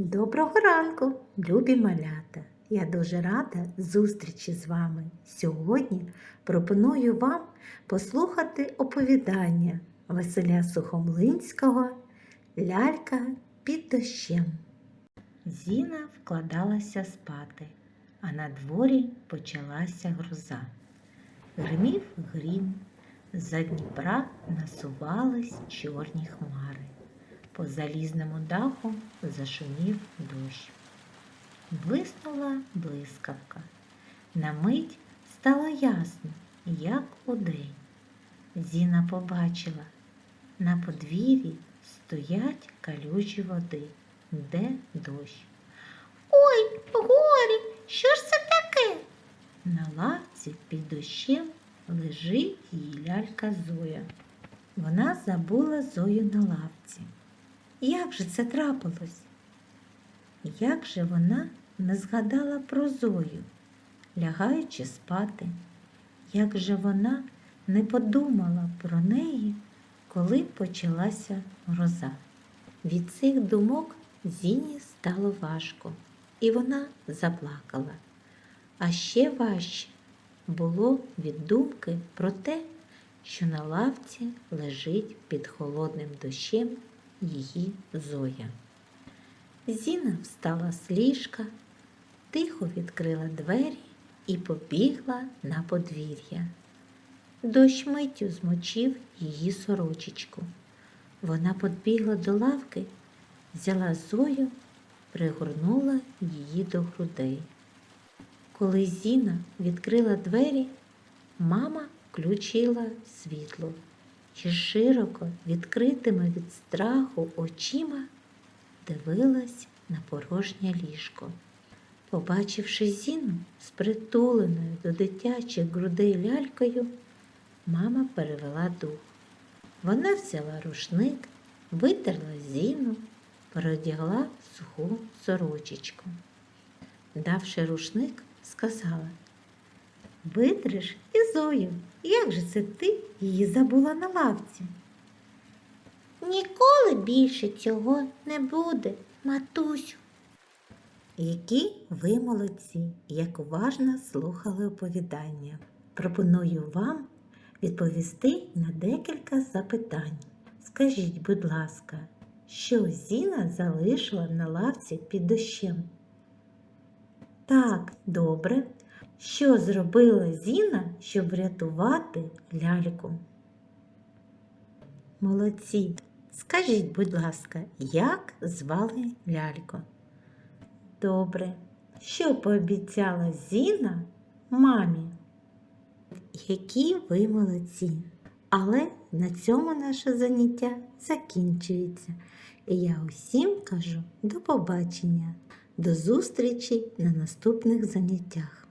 Доброго ранку, любі малята! Я дуже рада зустрічі з вами. Сьогодні пропоную вам послухати оповідання Василя Сухомлинського Лялька під дощем. Зіна вкладалася спати, а на дворі почалася гроза. Гримів грім, з-за Дніпра насувались чорні хмари. По залізному даху зашумів дощ. Блиснула блискавка. На мить стало ясно, як удень. Зіна побачила, на подвір'ї стоять калюжі води, де дощ. Ой, горі, що ж це таке? На лавці під дощем лежить її лялька Зоя. Вона забула Зою на лавці. Як же це трапилось? Як же вона не згадала про Зою, лягаючи спати? Як же вона не подумала про неї, коли почалася гроза? Від цих думок Зіні стало важко, і вона заплакала. А ще важче було від думки про те, що на лавці лежить під холодним дощем її Зоя. Зіна встала з ліжка, тихо відкрила двері і побігла на подвір'я. Дощ миттю змочив її сорочечку. Вона подбігла до лавки, взяла Зою, пригорнула її до грудей. Коли Зіна відкрила двері, мама включила світло і широко відкритими від страху очима дивилась на порожнє ліжко. Побачивши Зіну з притуленою до дитячих грудей лялькою, мама перевела дух. Вона взяла рушник, витерла Зіну, переодягла суху сорочечку. Давши рушник, сказала Витриш і Зою, як же це ти її забула на лавці? Ніколи більше цього не буде, матусю. Які ви молодці, як уважно слухали оповідання. Пропоную вам відповісти на декілька запитань. Скажіть, будь ласка, що Зіна залишила на лавці під дощем? Так, добре. Що зробила Зіна, щоб врятувати ляльку? Молодці. Скажіть, будь ласка, як звали ляльку? Добре. Що пообіцяла Зіна мамі? Які ви молодці! Але на цьому наше заняття закінчується. І я усім кажу до побачення, до зустрічі на наступних заняттях.